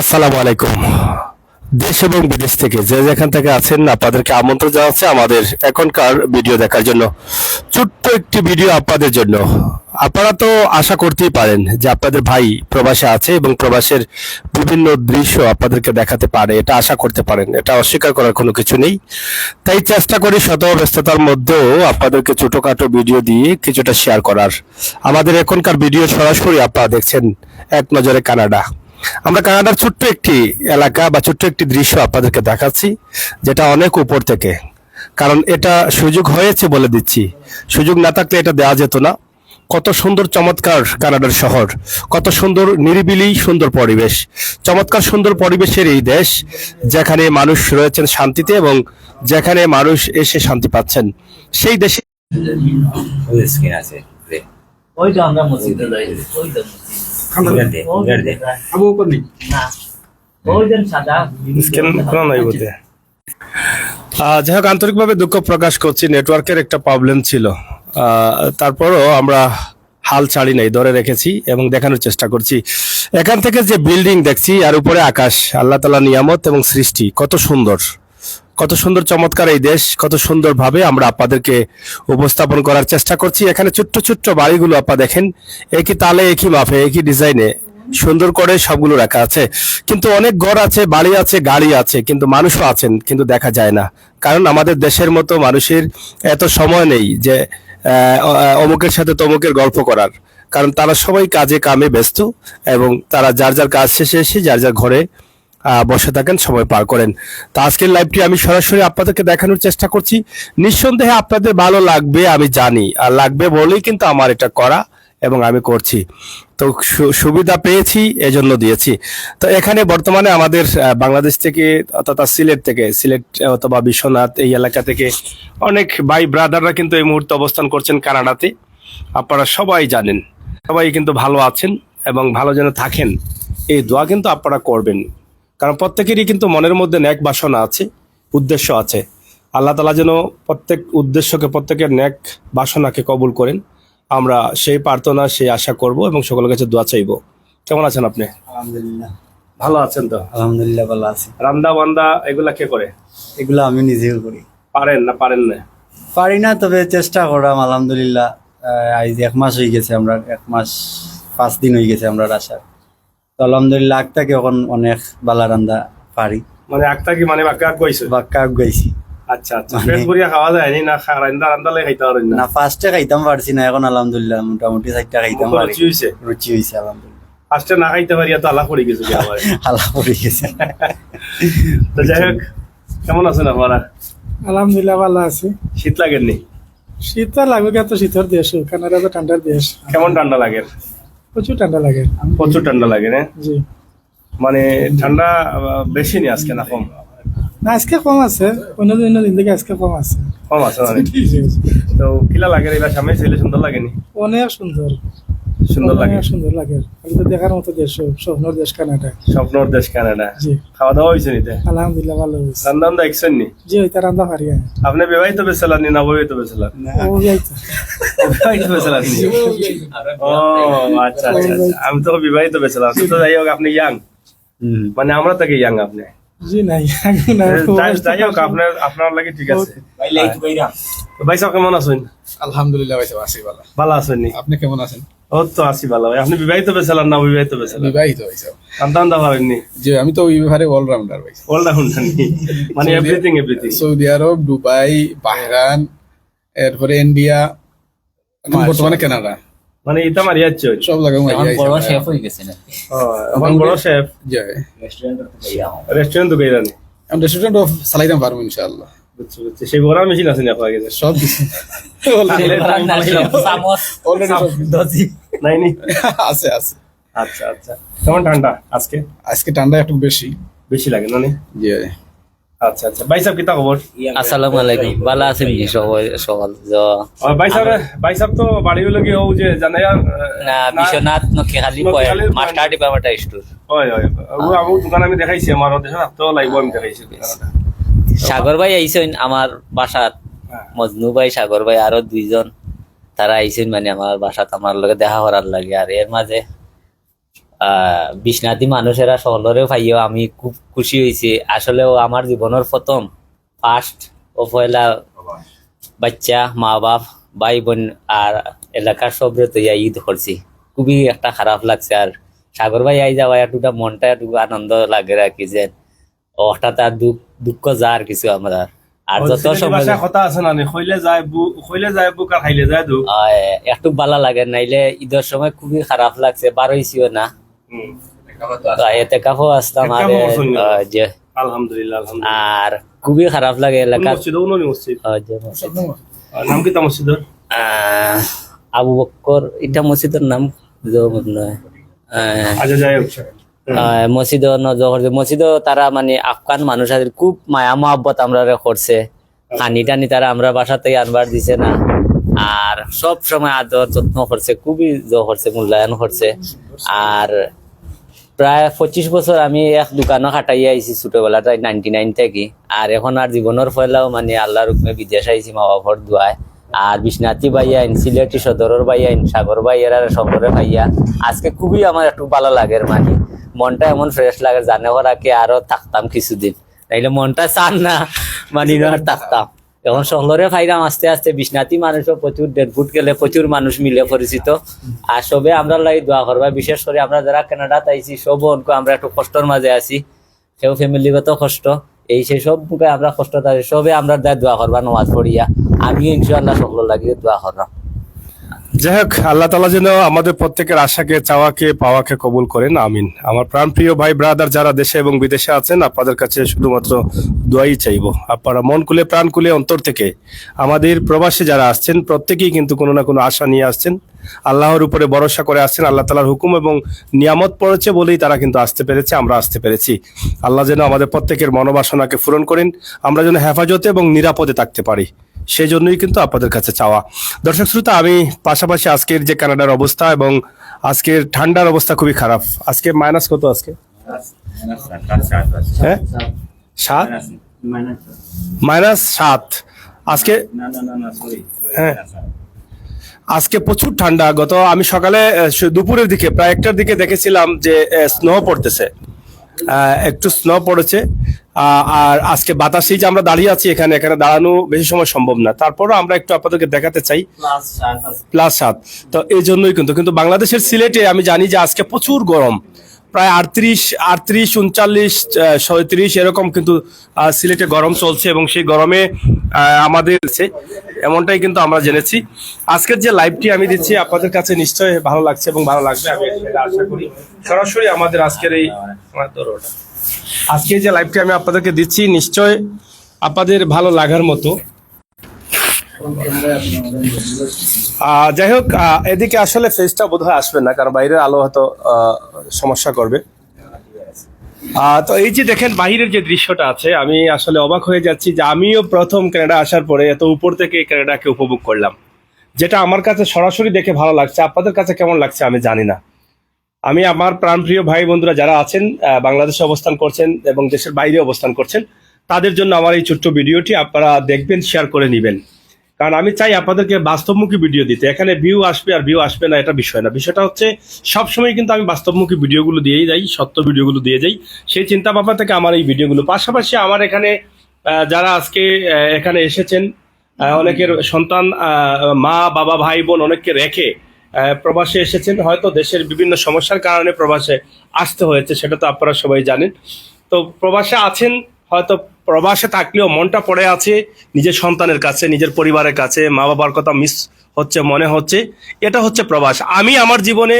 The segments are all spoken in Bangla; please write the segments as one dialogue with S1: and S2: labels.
S1: আসসালামু আলাইকুম। দেশ এবং বিদেশ থেকে যে যেখান থেকে আছেন আপনাদেরকে আমন্ত্রণ জানাচ্ছে আমাদের এখনকার ভিডিও দেখার জন্য। ছোট্ট একটি ভিডিও আপনাদের জন্য। আপনারা তো আশা করতেই পারেন যে আপনাদের ভাই প্রবাসে আছে এবং প্রবাসের বিভিন্ন দৃশ্য আপনাদেরকে দেখাতে পারে। এটা আশা করতে পারেন। এটা অস্বীকার করার কোনো কিছু নেই। তাই চেষ্টা করি শত ব্যস্ততার মধ্যেও আপনাদেরকে ছোটোখাটো ভিডিও দিয়ে কিছুটা শেয়ার করার। আমাদের এখনকার ভিডিও সরাসরি আপনারা দেখছেন এক নজরে কানাডা। আমরা কানাডার ছোট্ট একটি এলাকা বা ছোট্ট একটি দৃশ্য আপনাদেরকে দেখাচ্ছি যেটা অনেক উপর থেকে। কারণ এটা সুযোগ হয়েছে বলে দিচ্ছি। সুযোগ না থাকলে এটা দেওয়া যেত না। কত সুন্দর চমৎকার কানাডার শহর কত সুন্দর নিরিবিলি সুন্দর পরিবেশ। চমৎকার সুন্দর পরিবেশের এই দেশ যেখানে মানুষ রয়েছেন শান্তিতে এবং যেখানে মানুষ এসে শান্তি পাচ্ছেন। সেই দেশে
S2: ওই আছে রে
S3: আমরা মসজিদে যাই। ওই তো মসজিদ।
S1: আহ, যাই হোক আন্তরিকভাবে দুঃখ প্রকাশ করছি নেটওয়ার্কের একটা প্রবলেম ছিল। আহ, তারপরও আমরা হাল ছাড়ি নাই ধরে রেখেছি এবং দেখানোর চেষ্টা করছি। এখান থেকে যে বিল্ডিং দেখছি আর উপরে আকাশ আল্লাহ তালা নিয়ামত এবং সৃষ্টি কত সুন্দর। কত সুন্দর চমৎকার এই দেশ, কত সুন্দরভাবে আমরা আপনাদেরকে উপস্থাপন করার চেষ্টা করছি। এখানে ছোট্ট ছোট্ট বাড়িগুলো আপনারা দেখেন, একই তালে, একই মাপে, একই ডিজাইনে সুন্দর করে সবগুলো রাখা আছে। কিন্তু অনেক ঘর আছে, বাড়ি আছে, গাড়ি আছে, কিন্তু মানুষও আছেন, কিন্তু দেখা যায় না। কারণ আমাদের দেশের মতো মানুষের এত সময় নেই যে অমুকের সাথে তমুকের গল্প করার। কারণ তারা সবাই কাজে কামে ব্যস্ত এবং তারা যার যার কাজ শেষে এসে যার যার ঘরে বসে থাকেন, সময় পার করেন। তো আজকের লাইভটি আমি সরাসরি আপনাদেরকে দেখানোর চেষ্টা করছি। নিঃসন্দেহে আপনাদের ভালো লাগবে, আমি জানি। আর লাগবে বলেই কিন্তু আমার এটা করা এবং আমি করছি। তো সুবিধা পেয়েছি, এজন্য দিয়েছি। তো এখানে বর্তমানে আমাদের বাংলাদেশ থেকে অর্থাৎ সিলেট থেকে, সিলেট অথবা বিশ্বনাথ এই এলাকা থেকে অনেক ভাই ব্রাদাররা কিন্তু এই মুহূর্তে অবস্থান করছেন কানাডাতে। আপনারা সবাই জানেন, সবাই কিন্তু ভালো আছেন এবং ভালো যেন থাকেন, এই দোয়া কিন্তু আপনারা করবেন। কারণ প্রত্যেকেরই কিন্তু মনের মধ্যে ন্যাক বাসনা আছে উদ্দেশ্য আছে। আল্লাহ তালা যেন প্রত্যেক উদ্দেশ্যকে প্রত্যেকের ন্যাক বাসনাকে কবুল করেন। আমরা সেই প্রার্থনা সেই আশা করব এবং সকলের কাছে দোয়া চাইব। কেমন আছেন আপনি?
S4: আলহামদুলিল্লাহ।
S1: ভালো আছেন তো?
S4: আলহামদুলিল্লাহ ভালো আছি।
S1: রান্দা বান্দা এগুলা কে করে?
S4: এগুলো আমি নিজেও করি।
S1: পারেন না পারেন না?
S4: পারি না তবে চেষ্টা করাম আলহামদুলিল্লাহ। আজ এক মাস হয়ে গেছে আমরা এক মাস পাঁচ দিন হয়ে গেছে আমরা আসার তো আলহামদুলিল্লাহ আগটাকে এখন অনেক বালা রান্দা পারি।
S1: মানে একটা কি মানে বাক্কা কইছে
S4: বা কাক গাইছি
S1: আচ্ছা। আচ্ছা পেট ভরিয়া খাওয়া যায় না খা- রান্দা রান্দালে খাইতে পারেন না?
S4: না ফার্স্টে খাইতাম পারছি না এখন আলহামদুলিল্লাহ মোটামুটি চারটা খাইতাম পারি
S1: রুচি হইছে
S4: রুচি হয়েছে আলহামদুলিল্লাহ।
S1: ফার্স্টে না খাইতে পারিয়া তো আল্লাহ পড়ে গেছে কি আমার
S4: আল্লাহ পড়ে গেছে।
S1: তো যাই হোক কেমন আছেন আপনারা
S5: আলহামদুলিল্লাহ ভালো আছি।
S1: শীত লাগেননি?
S5: শীত তো লাগবে এত শীতের দেশ কানাডা তো ঠান্ডার দেশ।
S1: কেমন ঠান্ডা লাগে?
S5: প্রচুর ঠান্ডা লাগে।
S1: প্রচুর ঠান্ডা লাগে না
S5: জি।
S1: মানে ঠান্ডা বেশি নেই আজকে না কম?
S5: না আজকে কম আছে। অন্য দিন দিন থেকে আজকে কম আছে।
S1: কম আছে মানে। তো কিলা লাগে এবার সামনে ছেলে সুন্দর লাগেনি?
S5: অনেক সুন্দর।
S1: সুন্দর লাগে।
S5: সুন্দর লাগে। দেখার মতো দেশ স্বপ্নর দেশ কানাডা।
S1: স্বপ্নর দেশ কানাডা।
S5: জি।
S1: খাওয়া দাওয়া হয়েছে নিতে?
S5: আলহামদুলিল্লাহ ভালো হয়েছে।
S1: দেখছেন নি?
S5: জি ওইটা রান্না পারি আমি
S1: আপনি বিবাহিত বেসালান নি না অবিবাহিত বেসালান
S5: ও যাইতো
S1: বিবাহিত। বেসালান নি? ও আচ্ছা আচ্ছা আচ্ছা। আমি তো বিবাহিত বেসালাম তো যাই হোক আপনি ইয়াং। মানে আমরা তাকে ইয়াং আপনি?
S5: জি নাই না
S1: যাই হোক আপনার আপনার লাগে ঠিক আছে।
S2: ভাই লাইট
S1: ভাই কেমন আছেন?
S6: আলহামদুলিল্লাহ ভাই আছি ভালো।
S1: ভালো আছেন নি?
S6: আপনি কেমন আছেন?
S1: ও তো আছি ভালো ভাই। আপনি বিবাহিত না
S6: বিবাহিত
S1: পারেননি
S6: যে আমি তো ব্যাপারে অলরাউন্ডার ভাই।
S1: অল নি। মানে everything everything
S6: Saudi Arab Dubai Bahrain এরপরে ইন্ডিয়া বর্তমানে কানাডা।
S1: মানে ইতা মারি যাচ্ছে
S6: সব জায়গায় মারি
S3: এখন বড়
S6: ভাই।
S3: শেফ গেছে নাকি
S1: এখন বড় শেফ
S6: জি।
S3: রেস্টুরেন্ট
S1: তো
S6: আমি রেস্টুরেন্ট অফ পারব ইনশাআল্লাহ।
S1: সেই বড় মেশিন আছে না আপনার কাছে?
S6: সব অলরেডি সব
S3: দজি
S1: নাই নি?
S6: আছে আছে।
S1: আচ্ছা আচ্ছা। কেমন ঠান্ডা আজকে?
S6: আজকে ঠান্ডা একটু বেশি।
S1: বেশি লাগে না নি?
S6: জি
S1: আচ্ছা আচ্ছা। ভাই সাহেব কিতা খবর?
S3: আসসালামু আলাইকুম। ভালো আছেন কি সবাই সকাল
S1: ভাই সাহেব ভাই সাহেব তো বাড়ি হলো কি ও যে জানে আর
S3: না বিশ্বনাথ নকে খালি
S1: নকশাখালী
S3: মাস্টার ডিপার্টমেন্ট স্টোর
S1: হয় হয়। ও আমি দোকান আমি দেখাইছি আমার দেশে তো লাইভ আমি দেখাইছি।
S3: সাগর ভাই আইছেন আমার বাসাত।
S1: হ্যাঁ।
S3: মজনু ভাই সাগর ভাই আরও দুইজন। তারা আইছেন মানে আমার বাসাত আমার লগে দেখা করার লাগে। আর এর মাঝে বিশ্বনাথী মানুষেরা শহরেও পাইও, আমি খুব খুশি হয়েছি আসলেও আমার জীবনের প্রথম ফার্স্ট ও পয়লা বাচ্চা মা বাপ ভাই বোন আর এলাকার সবরে তো ঈদ করছি। খুবই একটা খারাপ লাগছে। আর সাগর ভাই আই যাওয়া একটুটা মনটা একটু আনন্দ লাগে আর কি যে, হঠাৎ আর দুঃখ দুঃখ যা আর কিছু আমার আর যত সময়
S1: কথা আছে না খইলে যায় বু খইলে যায় বুক আর খাইলে যায়
S3: একটু ভালো লাগে নাইলে ঈদের সময় খুবই খারাপ লাগছে বার হয়েছিও না। এতে কাফও আসতাম আর যে।
S1: আলহামদুলিল্লাহ
S3: আর খুবই খারাপ লাগে
S1: মসজিদ। নাম কি তা মসজিদের
S3: আবু বক্কর এটা মসজিদের নাম।
S1: আচ্ছা যাই হোক
S3: মসজিদ মসজিদ তারা মানে আফগান মানুষ আছে খুব মায়া মহাব্বত আমরা করছে। হানি টানি তারা আমরা বাসাতেই আনবার দিছে না। আর সব সময় আদর যত্ন করছে খুবই করছে মূল্যায়ন করছে। আর প্রায় পঁচিশ বছর আমি এক দোকানও খাটাই আইছি ছোটবেলাটাই নাইনটি নাইন থেকে। আর এখন আর জীবনের ফয়লাও মানে আল্লাহ হুকুমে বিদেশ আইছি মা বাবার দোয়ায়। আর বিশ্বনাথী ভাইয়া আইন সিলেটি সদরের ভাইয়া আইন সাগর ভাইয়ার আর শঙ্করের ভাইয়া। আজকে খুবই আমার একটু ভালো লাগে মানে। মনটা এমন ফ্রেশ লাগে জানে ওরা কি আরও থাকতাম কিছুদিন। নাইলে মনটা চান না মানে আর থাকতাম। এখন শহরে ফাইলাম আস্তে আস্তে বিশ্বনাথী মানুষও প্রচুর দেড় ফুট গেলে প্রচুর মানুষ মিলে পরিচিত। আর সবে আমরা লাই দোয়া করবা, বিশেষ করে আমরা যারা কানাডাত আইছি, সব অঙ্ক আমরা একটু কষ্টর মাঝে আছি। সেও ফ্যামিলিগত কষ্ট, এই সেই সব আমরা কষ্ট আছি সবে আমরা দায় করবা, নমাজ পড়িয়া। আমিও ইনশাআল্লাহ সকল লাগিয়ে দোয়া করলাম।
S1: যাই হোক আল্লাহ তালা যেন আমাদের প্রত্যেকের আশাকে, চাওয়াকে, পাওয়াকে কবুল করেন, আমিন। আমার প্রাণপ্রিয় ভাই ব্রাদার যারা দেশে এবং বিদেশে আছেন, আপনাদের কাছে শুধুমাত্র দোয়াই চাইব। আপনারা মন খুলে, প্রাণ খুলে অন্তর থেকে আমাদের প্রবাসে যারা আসছেন, প্রত্যেকেই কিন্তু কোনো না কোনো আশা নিয়ে আসছেন। আল্লাহর উপরে ভরসা করে আসছেন, আল্লাহ তালার হুকুম এবং নিয়ামত পড়েছে বলেই তারা কিন্তু আসতে পেরেছে, আমরা আসতে পেরেছি। আল্লাহ যেন আমাদের প্রত্যেকের মনোবাসনাকে পূরণ করেন, আমরা যেন হেফাজতে এবং নিরাপদে থাকতে পারি। সেই জন্যই কিন্তু আপনাদের কাছে চাওয়া। দর্শক শ্রোতা আমি পাশাপাশি আজকের যে কানাডার অবস্থা এবং আজকের ঠান্ডার অবস্থা খুবই খারাপ। আজকে মাইনাস কত আজকে? হ্যাঁ? সাত? মাইনাস সাত। আজকে? হ্যাঁ। আজকে প্রচুর ঠান্ডা। গত আমি সকালে দুপুরের দিকে প্রায় একটার দিকে দেখেছিলাম যে স্নো পড়তেছে। একটু স্নো পড়েছে। আর আজকে বাতাসেই যে আমরা দাঁড়িয়ে আছি এখানে এখানে দাঁড়ানো বেশি সময় সম্ভব না। তারপরও আমরা একটু আপনাদেরকে দেখাতে চাই। প্লাস সাত। তো এই জন্যই কিন্তু কিন্তু বাংলাদেশের সিলেটে আমি জানি যে আজকে প্রচুর গরম। প্রায় আটত্রিশ আটত্রিশ, উনচল্লিশ সৈত্রিশ এরকম কিন্তু সিলেটে গরম চলছে এবং সেই গরমে আমাদের এমনটাই কিন্তু আমরা জেনেছি। আজকের যে লাইভটি আমি দিচ্ছি আপনাদের কাছে নিশ্চয়ই ভালো লাগছে এবং ভালো লাগবে, আমি আশা করি। সরাসরি আমাদের আজকের এই। আজকে যে লাইভটি আমি আপনাদেরকে দিচ্ছি নিশ্চয় আপনাদের ভালো লাগার মতো। যাই হোক এদিকে আসলে ফেসটা বোধহয় আসবে না, কারণ বাইরের আলো হয়তো সমস্যা করবে। তো এই যে দেখেন, বাহিরের যে দৃশ্যটা আছে, আমি আসলে অবাক হয়ে যাচ্ছি যে আমিও প্রথম কানাডা আসার পরে এত উপর থেকে কানাডাকে উপভোগ করলাম, যেটা আমার কাছে সরাসরি দেখে ভালো লাগছে। আপনাদের কাছে কেমন লাগছে আমি জানি না। আমি আমার প্রাণপ্রিয় ভাই বন্ধুরা যারা আছেন বাংলাদেশে অবস্থান করছেন এবং দেশের বাইরে অবস্থান করছেন, তাদের জন্য আমার এই ছোট্ট ভিডিওটি আপনারা দেখবেন শেয়ার করে নেবেন। কারণ আমি চাই আপনাদেরকে বাস্তবমুখী ভিডিও দিতে। এখানে ভিউ আসবে আর ভিউ আসবে না, এটা বিষয় না। বিষয়টা হচ্ছে, সবসময় কিন্তু আমি বাস্তবমুখী ভিডিওগুলো দিয়েই যাই, সত্য ভিডিওগুলো দিয়ে যাই। সেই চিন্তা ভাবনা থেকে আমার এই ভিডিওগুলো পাশাপাশি আমার এখানে যারা আজকে এখানে এসেছেন অনেকের সন্তান মা, বাবা, ভাই, বোন অনেককে রেখে প্রবাসে এসেছেন। হয়তো দেশের বিভিন্ন সমস্যার কারণে প্রবাসে আসতে হয়েছে, সেটা তো আপনারা সবাই জানেন। তো প্রবাসে আছেন, হয়তো প্রবাসে থাকলেও মনটা পড়ে আছে নিজের সন্তানের কাছে, নিজের পরিবারের কাছে মা বাবার কথা মিস হচ্ছে, মনে হচ্ছে। এটা হচ্ছে প্রবাস। আমি আমার জীবনে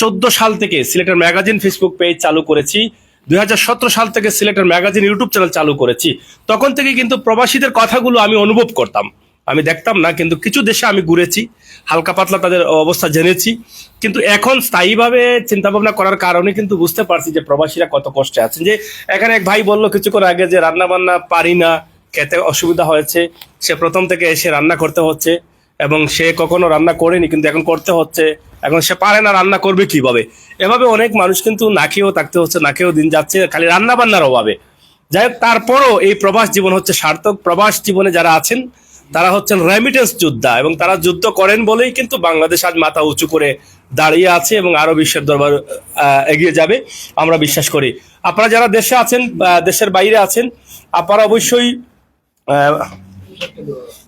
S1: চোদ্দ সাল থেকে সিলেটের ম্যাগাজিন ফেসবুক পেজ চালু করেছি। দুই হাজার সতেরো সাল থেকে সিলেটের ম্যাগাজিন ইউটিউব চ্যানেল চালু করেছি। তখন থেকে কিন্তু প্রবাসীদের কথাগুলো আমি অনুভব করতাম। আমি দেখতাম না, কিন্তু কিছু দেশে আমি ঘুরেছি, হালকা পাতলা তাদের অবস্থা জেনেছি। কিন্তু এখন স্থায়ীভাবে চিন্তা ভাবনা করার কারণে কিন্তু বুঝতে পারছি যে প্রবাসীরা কত কষ্টে আছেন। যে এখানে এক ভাই বলল কিছুক্ষণ আগে যে রান্না বান্না পারি না, খেতে অসুবিধা হয়েছে, সে প্রথম থেকে এসে রান্না করতে হচ্ছে এবং সে কখনো রান্না করেনি, কিন্তু এখন করতে হচ্ছে, এখন সে পারে না রান্না করবে কীভাবে? এভাবে অনেক মানুষ কিন্তু না খেয়েও থাকতে হচ্ছে, না খেয়েও দিন যাচ্ছে, খালি রান্না বান্নার অভাবে। যাই হোক, তারপরও এই প্রবাস জীবন হচ্ছে সার্থক। প্রবাস জীবনে যারা আছেন তারা হচ্ছেন রেমিটেন্স যোদ্ধা এবং তারা যুদ্ধ করেন বলেই কিন্তু বাংলাদেশ আজ মাথা উঁচু করে দাঁড়িয়ে আছে এবং আরও বিশ্বের দরবার এগিয়ে যাবে, আমরা বিশ্বাস করি। আপনারা যারা দেশে আছেন দেশের বাইরে আছেন, আপনারা অবশ্যই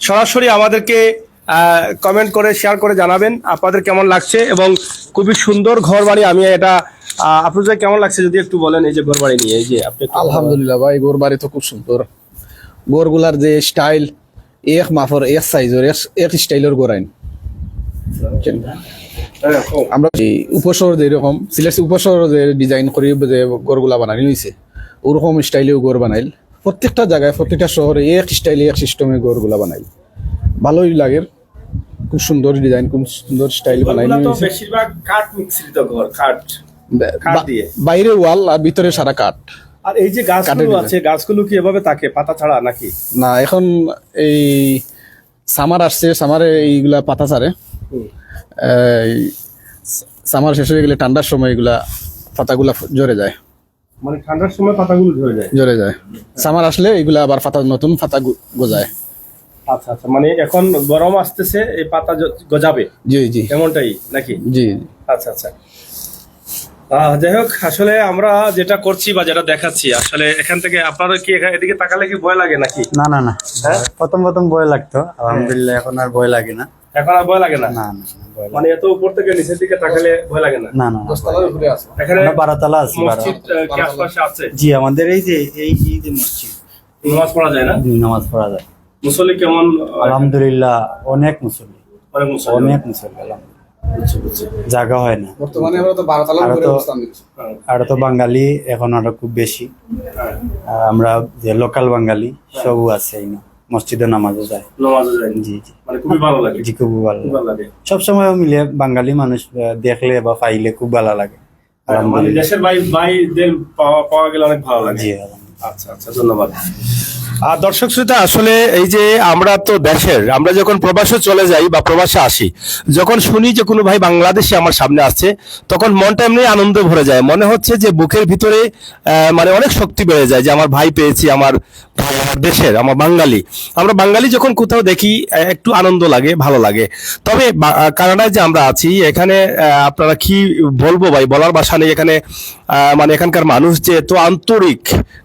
S1: সরাসরি আমাদেরকে কমেন্ট করে শেয়ার করে জানাবেন আপনাদের কেমন লাগছে এবং খুবই সুন্দর ঘর বাড়ি আমি এটা আপনাদের কেমন লাগছে যদি একটু বলেন এই যে ঘর বাড়ি নিয়ে, এই যে আপনি
S6: আলহামদুলিল্লাহ ভাই গোর বাড়ি তো খুব সুন্দর। গোরগুলার যে স্টাইল এক মাফর এক সাইজের এক স্টাইলের গোরাইন
S1: হ্যাঁ, খুব।
S6: আমরা উপসর যেরকম সিলেট উপসর যে ডিজাইন করি যে গড়গুলা বানানি হয়েছে ওরকম স্টাইলেও গড় বানাইল। প্রত্যেকটা জায়গায় প্রত্যেকটা শহরে এক স্টাইলে এক সিস্টেমে গড়গুলা বানাইল। ভালোই লাগে। খুব সুন্দর ডিজাইন খুব সুন্দর স্টাইল বানাই
S1: ঘরগুলো তো বেশিরভাগ কাঠ মিশ্রিত ঘর কাঠ।
S6: বাইরে ওয়াল আর ভিতরে সারা কাঠ।
S1: আর এই যে গাছগুলো আছে গাছগুলো কি এভাবে থাকে পাতা ছাড়া নাকি?
S6: না এখন এই সামার আসছে সামারে এইগুলা পাতা ছাড়ে। এই সামার শেষ হয়ে গেলে ঠান্ডার সময় এগুলা পাতাগুলা ঝরে যায়।
S1: মানে ঠান্ডার সময় পাতাগুলো ঝরে যায়?
S6: ঝরে যায়। সামার আসলে এগুলা আবার পাতা নতুন পাতা গজায়।
S1: আচ্ছা আচ্ছা মানে এখন গরম আসতেছে এই পাতা গজাবে?
S6: জি জি।
S1: এমনটাই নাকি?
S6: জি।
S1: আচ্ছা আচ্ছা। যাই হোক আসলে আমরা যেটা করছি বা যেটা দেখাচ্ছি আসলে এখান থেকে আপনারা কি এদিকে তাকালে কি ভয় লাগে নাকি?
S4: না না না। প্রথম প্রথম ভয় লাগতো। আলহামদুলিল্লাহ এখন আর ভয় লাগে না।
S1: এখন আর ভয় লাগে না?
S4: না না
S1: মানে এত উপর থেকে নিচের দিকে তাকালে ভয় লাগে না?
S4: না না না, ভয়
S1: এখানে
S4: আমরা বারাতলা
S1: মসজিদ কি আশপাশে আছে?
S4: জি আমাদের এই যে এই এই যে মসজিদ।
S1: নামাজ পড়া যায় না?
S4: নামাজ পড়া যায়।
S1: মুসল্লি কেমন?
S4: আলহামদুলিল্লাহ অনেক মুসল্লি।
S1: অনেক মুসল্লি।
S4: অনেক মুসল্লি আলহামদুলিল্লাহ। জায়গা হয় না।
S6: বর্তমানে আমরা তো
S4: আর তো- বাঙালি এখন আরও খুব বেশি। আমরা যে লোকাল বাঙালি সবও আছে না। মসজিদে নামাজও যায়। জি জি।
S1: মানে খুবই ভালো লাগে।
S4: জি খুব ভালো
S1: লাগে।
S4: সবসময় মিলে বাঙালি মানুষ দেখলে বা পাইলে খুব ভালো লাগে।
S1: মানে দেশের ভাই ভাইদের পাওয়া পাওয়া গেলে অনেক ভালো লাগে।
S4: জি
S1: আচ্ছা আচ্ছা ধন্যবাদ। আর দর্শক শ্রোতা, আসলে এই যে আমরা তো দেশের, আমরা যখন প্রবাসে চলে যাই বা প্রবাসে আসি, যখন শুনি যে কোনো ভাই বাংলাদেশে আমার সামনে আসছে, তখন মনটা এমনি আনন্দ ভরে যায়। মনে হচ্ছে যে বুকের ভিতরে মানে অনেক শক্তি বেড়ে যায় যে আমার ভাই পেয়েছি, আমার আমার দেশের, আমার বাঙালি। আমরা বাঙালি যখন কোথাও দেখি একটু আনন্দ লাগে, ভালো লাগে। তবে কানাডায় যে আমরা আছি, এখানে আপনারা কি বলব ভাই, বলার ভাষা নেই এখানে। মানে এখানকার মানুষ যে এত আন্তরিক,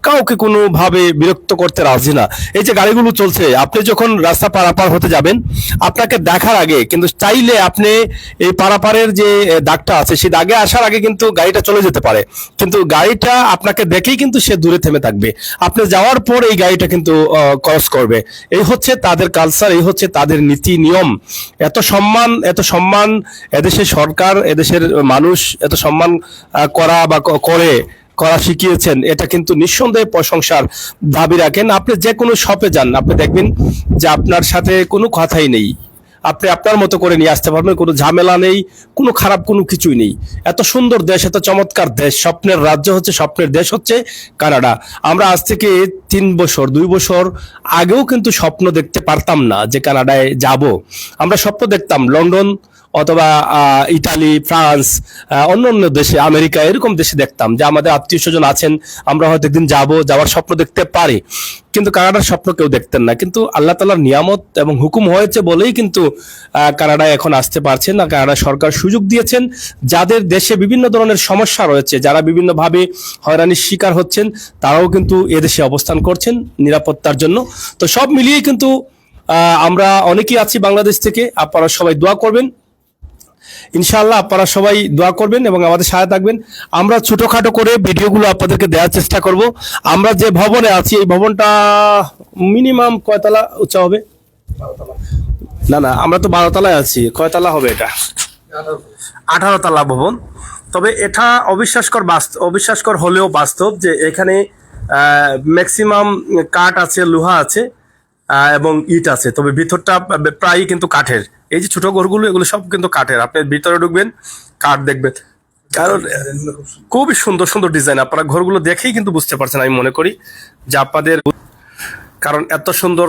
S1: কাউকে কোনোভাবে বিরক্ত করতে রাজি না, এই যে গাড়িগুলো চলছে, আপনি যখন রাস্তা পারাপার হতে যাবেন, আপনাকে দেখার আগে, কিন্তু চাইলে আপনি এই পারাপারের যে দাগটা আছে, সেই দাগে আসার আগে কিন্তু গাড়িটা চলে যেতে পারে। কিন্তু গাড়িটা আপনাকে দেখেই কিন্তু সে দূরে থেমে থাকবে। আপনি যাওয়ার পর এই গাড়িটা কিন্তু ক্রস করবে। এই হচ্ছে তাদের কালচার এই হচ্ছে তাদের নীতি, নিয়ম। এত সম্মান এত সম্মান এদেশের সরকার, এদেশের মানুষ এত সম্মান করা বা করে করা শিখিয়েছেন, এটা কিন্তু নিঃসন্দেহে প্রশংসার দাবি রাখেন। আপনি যে কোনো শপে যান, আপনি দেখবেন যে আপনার সাথে কোনো কথাই নেই। আপনি আপনার মতো করে নিয়ে আসতে পারবেন, কোনো ঝামেলা নেই, কোনো খারাপ কোনো কিছুই নেই। এত সুন্দর দেশ, এত চমৎকার দেশ, স্বপ্নের রাজ্য হচ্ছে, স্বপ্নের দেশ হচ্ছে কানাডা। আমরা আজ থেকে তিন বছর, দুই বছর আগেও কিন্তু স্বপ্ন দেখতে পারতাম না যে কানাডায় যাব। আমরা স্বপ্ন দেখতাম, লন্ডন অথবা ইটালি ফ্রান্স অন্য অন্য দেশে, আমেরিকা, এরকম দেশে দেখতাম যে আমাদের আত্মীয় স্বজন আছেন, আমরা হয়তো একদিন যাব, যাওয়ার স্বপ্ন দেখতে পারি। কিন্তু কানাডার স্বপ্ন কেউ দেখতেন না। কিন্তু আল্লাহ তালার নিয়ামত এবং হুকুম হয়েছে বলেই কিন্তু কানাডায় এখন আসতে পারছেন না। কানাডা সরকার সুযোগ দিয়েছেন। যাদের দেশে বিভিন্ন ধরনের সমস্যা রয়েছে, যারা বিভিন্নভাবে হয়রানির শিকার হচ্ছেন, তারাও কিন্তু এদেশে অবস্থান করছেন নিরাপত্তার জন্য। তো সব মিলিয়ে কিন্তু আমরা অনেকেই আছি বাংলাদেশ থেকে। আপনারা সবাই দোয়া করবেন। ইনশাআল্লাহ আপনারা সবাই দোয়া করবেন এবং আমাদের সাথে থাকবেন। আমরা ছোটখাটো করে ভিডিওগুলো আপনাদেরকে দেওয়ার চেষ্টা করব। আমরা যে ভবনে আছি, এই ভবনটা মিনিমাম কয়তলা উচ্চা হবে? না না, আমরা তো বারো তলায় আছি। কয়তলা হবে এটা? আঠারো তলা ভবন। তবে এটা অবিশ্বাসকর বাস্তব অবিশ্বাসকর হলেও বাস্তব যে এখানে ম্যাক্সিমাম কাঠ আছে, লোহা আছে। এবং ইট আছে। তবে ভিতরটা প্রায়ই কিন্তু কাঠের। এই যে ছোট ঘরগুলো এগুলো সব কিন্তু কাঠের। আপনি ভিতরে ঢুকবেন, কাঠ দেখবেন। কারণ খুবই সুন্দর সুন্দর ডিজাইন। আপনারা ঘরগুলো দেখেই কিন্তু বুঝতে পারছেন, আমি মনে করি, যে আপনাদের কারণ এত সুন্দর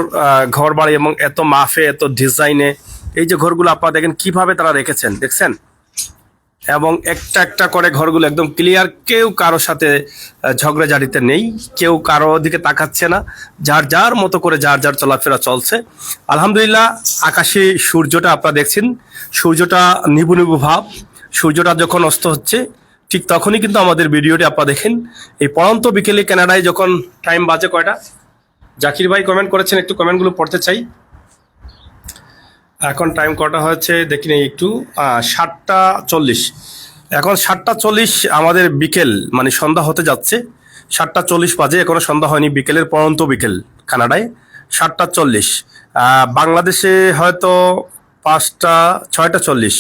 S1: ঘর বাড়ি এবং এত মাফে, এত ডিজাইনে। এই যে ঘরগুলো আপনারা দেখেন, কীভাবে তারা রেখেছেন, দেখছেন? এবং একটা একটা করে ঘরগুলো একদম ক্লিয়ার কেউ কারোর সাথে ঝগড়াঝাড়িতে নেই, কেউ কারও দিকে তাকাচ্ছে না, যার যার মতো করে যার যার চলাফেরা চলছে। আলহামদুলিল্লাহ, আকাশে সূর্যটা আপনারা দেখছেন, সূর্যটা নিবু নিবু ভাব, সূর্যটা যখন অস্ত হচ্ছে, ঠিক তখনই কিন্তু আমাদের ভিডিওটি আপনারা দেখেন। এই পড়ন্ত বিকেলে কানাডায় যখন টাইম বাজে কয়টা? জাকির ভাই কমেন্ট করেছেন, একটু কমেন্টগুলো পড়তে চাই। এখন টাইম কটা হয়েছে? দেখি নেই একটু। সাতটা চল্লিশ। এখন সাতটা চল্লিশ আমাদের বিকেল মানে সন্ধ্যা হতে যাচ্ছে। সাতটা চল্লিশ বাজে, এখনও সন্ধ্যা হয়নি, বিকেলের পরন্ত বিকেল কানাডায় সাতটা চল্লিশ। বাংলাদেশে হয়তো পাঁচটা, ছয়টা চল্লিশ।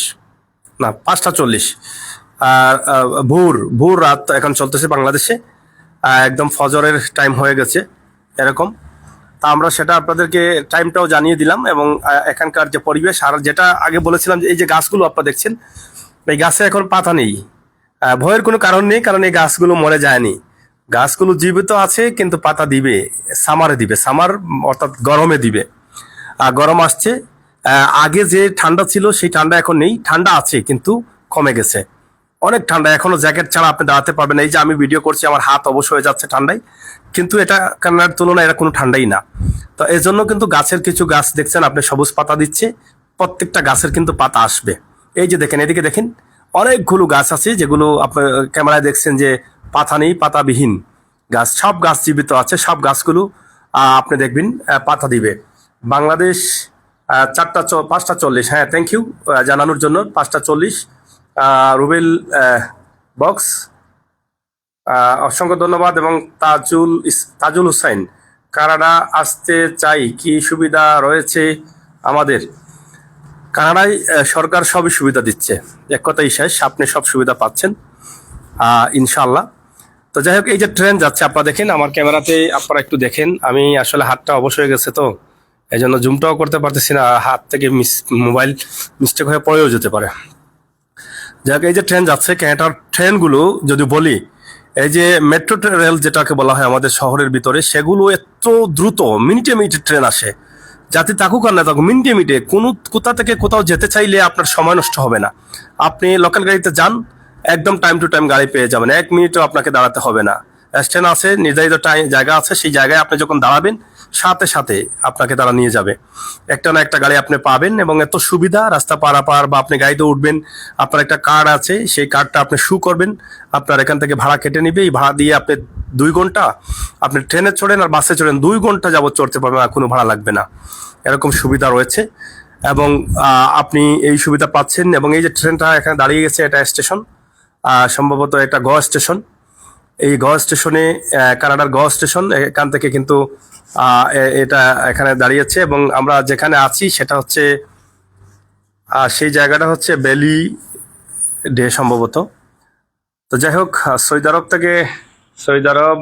S1: না, পাঁচটা চল্লিশ। আর ভোর ভোর রাত এখন চলতেছে বাংলাদেশে। একদম ফজরের টাইম হয়ে গেছে, এরকম। তা আমরা সেটা আপনাদেরকে টাইমটাও জানিয়ে দিলাম এবং এখানকার যে পরিবেশ, আর যেটা আগে বলেছিলাম যে এই যে গাছগুলো আপনারা দেখছেন, এই গাছে এখন পাতা নেই। ভয়ের কোনো কারণ নেই, কারণ এই গাছগুলো মরে যায়নি। গাছগুলো জীবিত আছে, কিন্তু পাতা দিবে, সামারে দিবে, সামার অর্থাৎ গরমে দিবে। আর গরম আসছে। আগে যে ঠান্ডা ছিল, সেই ঠান্ডা এখন নেই। ঠান্ডা আছে, কিন্তু কমে গেছে। অনেক ঠান্ডা এখনও জ্যাকেট ছাড়া আপনি দাঁড়াতে পারবেন এই যে আমি ভিডিও করছি, আমার হাত অবশ্য হয়ে যাচ্ছে ঠান্ডায়। কিন্তু এটা কান্নার তুলনায় এটা কোনো ঠান্ডাই না। তো এই জন্য কিন্তু গাছের কিছু গাছ দেখছেন, আপনি সবুজ পাতা দিচ্ছে, প্রত্যেকটা গাছের কিন্তু পাতা আসবে। এই যে দেখেন, এদিকে দেখেন, অনেকগুলো গাছ আছে যেগুলো আপনার ক্যামেরায় দেখছেন যে পাতা নেই, পাতাবিহীন গাছ। সব গাছ জীবিত আছে, সব গাছগুলো আপনি দেখবেন পাতা দিবে। বাংলাদেশ চারটা পাঁচটা চল্লিশ। হ্যাঁ থ্যাংক ইউ জানানোর জন্য পাঁচটা চল্লিশ। রুবেল বক্স। অসংখ্য ধন্যবাদ এবং তাজুল তাজুল হুসাইন, কানাডা আসতে চাই, কি সুবিধা রয়েছে আমাদের? কানাডায় সরকার সবই সুবিধা দিচ্ছে। এক কথাই শেষ, আপনি সব সুবিধা পাচ্ছেন। ইনশাল্লাহ তো যাই হোক, এই যে ট্রেন যাচ্ছে, আপনারা দেখেন, আমার ক্যামেরাতে আপনারা একটু দেখেন। আমি আসলে হাতটা অবশ হয়ে গেছে তো এই জন্য জুমটাও করতে পারতেছি না, হাত থেকে মিস, মোবাইল মিস্টেক হয়ে পড়েও যেতে পারে। যাই হোক এই যে ট্রেন যাচ্ছে ক্যানাডার ট্রেনগুলো যদি বলি, এই যে মেট্রো রেল যেটাকে বলা হয় আমাদের শহরের ভিতরে, সেগুলো এত দ্রুত, মিনিটে মিনিটে ট্রেন আসে। যাতে থাকুক আর না থাকুক, মিনিটে মিনিটে, কোনো কোথা থেকে কোথাও যেতে চাইলে আপনার সময় নষ্ট হবে না। আপনি লোকাল গাড়িতে যান, একদম টাইম টু টাইম গাড়ি পেয়ে যাবেন, এক মিনিটও আপনাকে দাঁড়াতে হবে না। স্ট্যান্ড আছে, নির্ধারিত টাইম জায়গা আছে, সেই জায়গায় আপনি যখন দাঁড়াবেন, সাথে সাথে আপনাকে তারা নিয়ে যাবে। একটা না একটা গাড়ি আপনি পাবেন এবং এত সুবিধা, রাস্তা পারাপার বা আপনি গাড়িতে উঠবেন, আপনার একটা কার্ড আছে, সেই কার্ডটা আপনি শু করবেন, আপনার এখান থেকে ভাড়া কেটে নিবে, এই ভাড়া দিয়ে আপনি দুই ঘণ্টা, আপনি ট্রেনে চড়েন আর বাসে চড়েন, দুই ঘণ্টা যাবত চড়তে পারবেন, আর কোনো ভাড়া লাগবে না। এরকম সুবিধা রয়েছে এবং আপনি এই সুবিধা পাচ্ছেন এবং এই যে ট্রেনটা এখানে দাঁড়িয়ে গেছে, এটা স্টেশন সম্ভবত এটা গ স্টেশন। এই গ স্টেশনে কানাডার গ স্টেশন, এখান থেকে কিন্তু এটা এখানে দাঁড়িয়েছে এবং আমরা যেখানে আছি সেটা হচ্ছে সেই জায়গাটা হচ্ছে বেলি ডে সম্ভবত। তো যাই হোক সৌদি আরব থেকে সৌদি আরব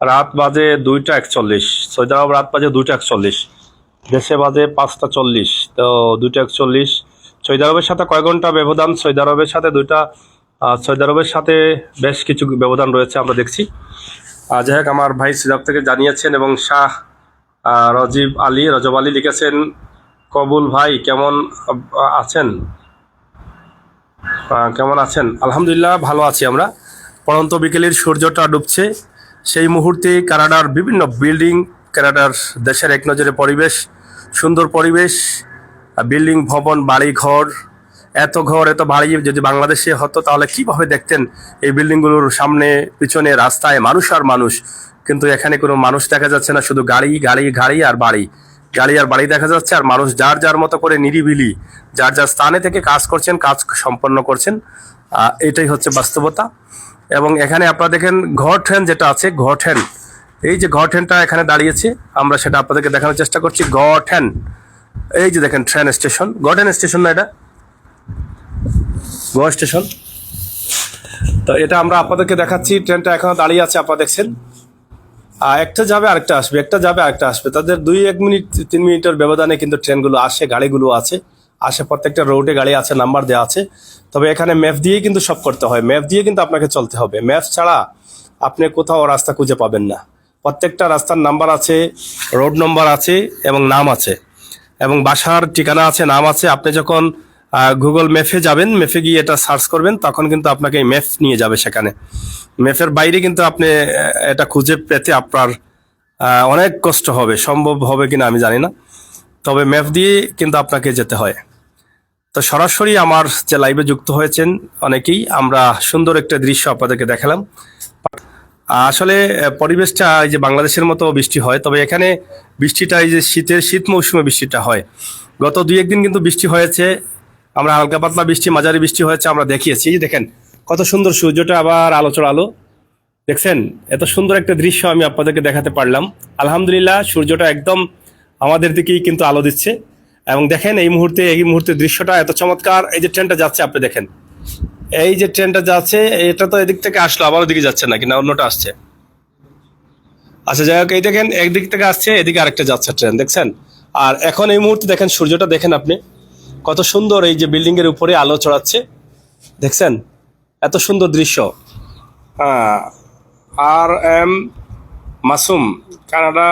S1: রাত বাজে দুইটা একচল্লিশ। সৌদি আরব রাত বাজে দুইটা একচল্লিশ। দেশে বাজে পাঁচটা চল্লিশ। তো দুইটা একচল্লিশ। সৌদি আরবের সাথে কয় ঘণ্টা ব্যবধান? সৌদি আরবের সাথে দুইটা সৌদি আরবের সাথে বেশ কিছু ব্যবধান রয়েছে আমরা দেখছি। যাই হোক, আমার ভাই সিরাপ থেকে জানিয়েছেন এবং শাহ রজিব আলী, রজব আলী লিখেছেন, কবুল ভাই, কেমন আছেন? কেমন আছেন? আলহামদুলিল্লাহ, ভালো আছি আমরা। পরন্ত বিকেলের সূর্যটা ডুবছে। সেই মুহূর্তে কানাডার বিভিন্ন বিল্ডিং, কানাডার দেশের এক নজরে পরিবেশ, সুন্দর পরিবেশ, বিল্ডিং, ভবন বাড়ি ঘর এত ঘর এত বাড়ি, যদি বাংলাদেশে হতো তাহলে কীভাবে দেখতেন এই বিল্ডিংগুলোর সামনে, পিছনে রাস্তায় মানুষ আর মানুষ? কিন্তু এখানে কোনো মানুষ দেখা যাচ্ছে না, শুধু গাড়ি গাড়ি গাড়ি আর বাড়ি। গাড়ি আর বাড়ি দেখা যাচ্ছে আর মানুষ যার যার মতো করে নিরিবিলি, যার যার স্থানে থেকে কাজ করছেন, কাজ সম্পন্ন করছেন। এটাই হচ্ছে বাস্তবতা। এবং এখানে আপনারা দেখেন ঘর ট্রেন যেটা আছে, ঘর ট্রেন এই যে ঘর ট্রেনটা এখানে দাঁড়িয়েছে, আমরা সেটা আপনাদেরকে দেখানোর চেষ্টা করছি। গ ট্রেন এই যে দেখেন ট্রেন স্টেশন। গ ট্রেন স্টেশন না এটা? গ স্টেশন তো এটা আমরা আপনাদেরকে দেখাচ্ছি, ট্রেনটা এখনও দাঁড়িয়ে আছে, আপনারা দেখছেন। আর একটা যাবে, আরেকটা আসবে, একটা যাবে, আরেকটা আসবে। তাদের দুই, এক মিনিট, তিন মিনিটের ব্যবধানে কিন্তু ট্রেনগুলো আসে, গাড়িগুলো আছে। আসে, প্রত্যেকটা রোডে গাড়ি আছে নাম্বার দেওয়া আছে। তবে এখানে ম্যাপ দিয়ে কিন্তু সব করতে হয়। ম্যাপ দিয়ে কিন্তু আপনাকে চলতে হবে। ম্যাপ ছাড়া আপনি কোথাও রাস্তা খুঁজে পাবেন না। প্রত্যেকটা রাস্তার নাম্বার আছে রোড নম্বর আছে এবং নাম আছে। এবং বাসার ঠিকানা আছে, নাম আছে। আপনি যখন গুগল ম্যাপে যাবেন ম্যাপে গিয়ে এটা সার্চ করবেন, তখন কিন্তু আপনাকে ম্যাপ নিয়ে যাবে সেখানে। ম্যাপের বাইরে কিন্তু আপনি এটা খুঁজে পেতে আপনার অনেক কষ্ট হবে, সম্ভব হবে কিনা আমি জানি না। তবে ম্যাপ দিয়ে কিন্তু আপনাকে যেতে হয়। তো সরাসরি আমার যে লাইভে যুক্ত হয়েছেন অনেকেই, আমরা সুন্দর একটা দৃশ্য আপনাদেরকে দেখালাম। আসলে পরিবেশটা এই যে বাংলাদেশের মতো বৃষ্টি হয়, তবে এখানে বৃষ্টিটা এই যে শীতের শীত মৌসুমে বৃষ্টিটা হয়। গত দুই একদিন কিন্তু বৃষ্টি হয়েছে আমরা হালকা পাতলা বৃষ্টি, মাঝারি বৃষ্টি হয়েছে, আমরা দেখিয়েছি। দেখেন, কত সুন্দর সূর্যটা আবার আলো। দেখছেন, এত সুন্দর একটা দৃশ্য আমি আপনাদেরকে দেখাতে পারলাম। আলহামদুলিল্লাহ, সূর্যটা একদম আমাদের দিকেই কিন্তু আলো দিচ্ছে। এবং দেখেন, এই মুহূর্তে এই মুহূর্তে দৃশ্যটা এত চমৎকার। এই যে ট্রেনটা যাচ্ছে, আপনি দেখেন। এই যে ট্রেনটা যাচ্ছে, এটা তো এদিক থেকে আসলো, আবার ওদিকে যাচ্ছে নাকি, না, অন্যটা আসছে? আচ্ছা যাই হোক, এই দেখেন, একদিক থেকে আসছে, এদিকে আরেকটা যাচ্ছে ট্রেন, দেখছেন? আর এখন এই মুহূর্তে দেখেন, সূর্যটা দেখেন আপনি। কত সুন্দর এই যে বিল্ডিং এর উপরে আলো চড়াচ্ছে দেখছেন? এত সুন্দর দৃশ্য। R M Masum, Canada.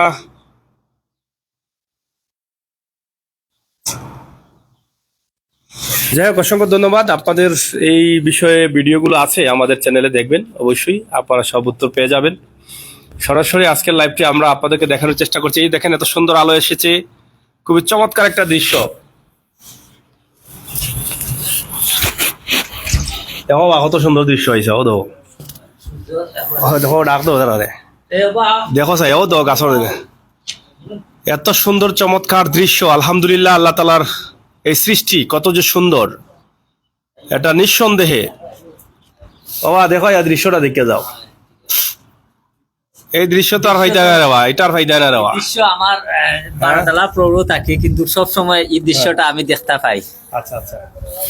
S1: যাই হোক, অসংখ্য ধন্যবাদ। আপনাদের এই বিষয়ে ভিডিওগুলো আছে, আমাদের চ্যানেলে দেখবেন, অবশ্যই। আপনারা সব উত্তর পেয়ে যাবেন। সরাসরি আজকের লাইভটি আমরা আপনাদেরকে দেখানোর চেষ্টা করছি। এই দেখেন, এত সুন্দর আলো এসেছে। খুবই চমৎকার একটা দৃশ্য। দেখো বা কত সুন্দর দৃশ্য হয়েছে ও ও দেখো, ডাক দেবো তারা দেখো চাই ও দেখো গাছর এত সুন্দর চমৎকার দৃশ্য, আলহামদুলিল্লাহ, আল্লাহ তালার এই সৃষ্টি, কত যে সুন্দর এটা নিঃসন্দেহে। বাবা দেখো, এই দৃশ্যটা দেখে যাও। এই দৃশ্য তো আর না রেবা এটার হইতে না রেবা
S3: দৃশ্য আমার বারোতলা প্রৌঢ় থাকে কিন্তু সব সময় এই দৃশ্যটা আমি দেখতে পাই।
S1: আচ্ছা আচ্ছা।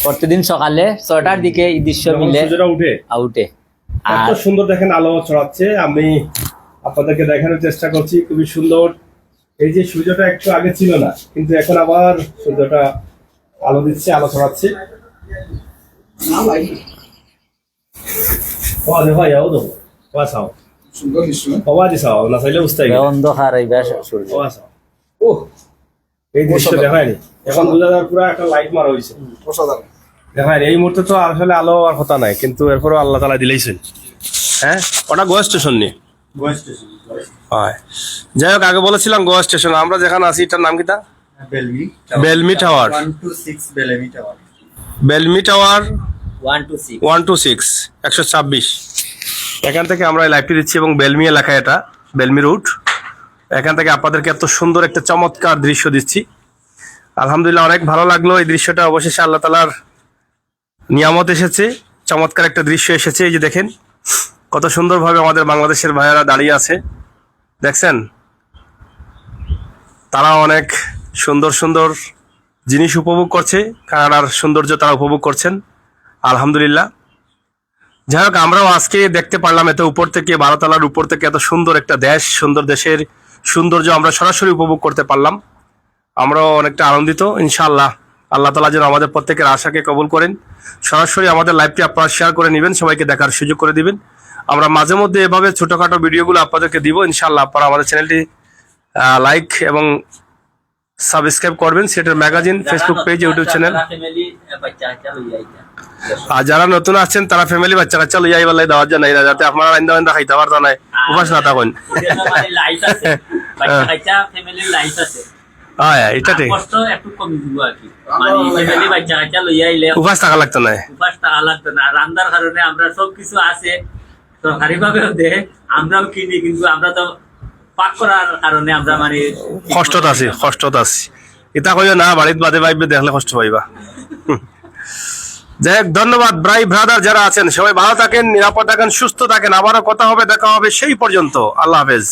S3: প্রতিদিন সকালে ছয়টার দিকে এই দৃশ্য মিলে
S1: উঠে?
S3: আউটে
S1: এত
S3: আর
S1: সুন্দর দেখেন আলো ছড়াচ্ছে। আমি আপনাদেরকে দেখানোর চেষ্টা করছি খুবই সুন্দর। এই যে সূর্যটা একটু আগে ছিল না কিন্তু এখন আবার সূর্যটা আলো দিচ্ছে আলো ছড়াচ্ছে। ও দেখো যাও তো ওয়া সাও
S6: সুন্দর দৃশ্য
S1: ওয়া দি সাও না চাইলে বুঝতে গেলে।
S3: অন্ধকার এইবার সূর্য।
S1: ওয়া সাও ও এই দৃশ্য দেখায়নি। এখন বোঝা যায় পুরো একটা লাইট মারা হয়েছে।
S6: অসাধারণ।
S1: এই মুহূর্তে তো আসলে আলো আর কথা নাই কিন্তু এরপরও আল্লাহ তালা দিলেইছেন। হ্যাঁ? ওটা গোয়া স্টেশন নিয়ে হয়। যাই হোক আগে বলেছিলাম গোয়া স্টেশন। আমরা যেখানে আছি এটার নাম কি তা?
S4: বেলমি
S1: বেলমি টাওয়ার।
S4: বেলমি টাওয়ার।
S3: ওয়ান টু সিক্স
S1: একশো ছাব্বিশ। এখান থেকে আমরা লাইভটি দিচ্ছি এবং বেলমি এলাকা এটা, বেলমি রুট এখান থেকে আপনাদেরকে এত সুন্দর একটা চমৎকার দৃশ্য দিচ্ছি। আলহামদুলিল্লাহ অনেক ভালো লাগল। এই দৃশ্যটা অবশেষে আল্লাহ তালার নিয়ামত এসেছে। চমৎকার একটা দৃশ্য এসেছে। এই যে দেখেন, কত সুন্দরভাবে আমাদের বাংলাদেশের ভাইয়েরা দাঁড়িয়ে আছে। দেখছেন? তারা অনেক সুন্দর সুন্দর জিনিস উপভোগ করছে। কানাডার সৌন্দর্য তারা উপভোগ করছেন। আলহামদুলিল্লাহ। যাই হোক আমরাও আজকে দেখতে পারলাম এত উপর থেকে বারোতলার উপর থেকে এত সুন্দর একটা দেশ সুন্দর দেশের সৌন্দর্য আমরা সরাসরি উপভোগ করতে পারলাম। আমরাও অনেকটা আনন্দিত ইনশাআল্লাহ। আল্লাহ তালা যেন আমাদের প্রত্যেকের আশাকে কবুল করেন। সরাসরি আমাদের লাইভটি আপনারা শেয়ার করে নেবেন সবাইকে দেখার সুযোগ করে দিবেন। আমরা মাঝে মধ্যে এভাবে ছোটোখাটো ভিডিওগুলো আপনাদেরকে দিব ইনশাআল্লাহ আপনারা আমাদের চ্যানেলটি লাইক এবং সাবস্ক্রাইব করবেন। সেটার magazine Facebook page YouTube channel আর যারা নতুন আসছেন তারা ফ্যামিলি বাচ্চা কাচ্চা লইয়া এবার দেওয়ার জন্য এরা যাতে আপনারা আইন্দা আইন্দা খাইতে পারতো না উপাস না থাকুন হ্যাঁ। এটা
S3: কষ্ট একটু কমে দিব আর কি। মানে
S1: উপাস লাগতো না।
S3: উপাস টাকা লাগতো না। রান্নার কারণে আমরা সব কিছু আছে সরকারি ভাবেও দে আমরাও কিনি কিন্তু আমরা তো পাক করার কারণে আমরা মানে
S1: কষ্টত আছি কষ্টত আছি। এটা কইও না বাড়িত বাদে বাইবে দেখলে কষ্ট পাইবা। যাই হোক, ধন্যবাদ ব্রাই ব্রাদার যারা আছেন। সবাই ভালো থাকেন, নিরাপদ থাকেন, সুস্থ থাকেন। আবারও কথা হবে, দেখা হবে সেই পর্যন্ত। আল্লাহ হাফেজ।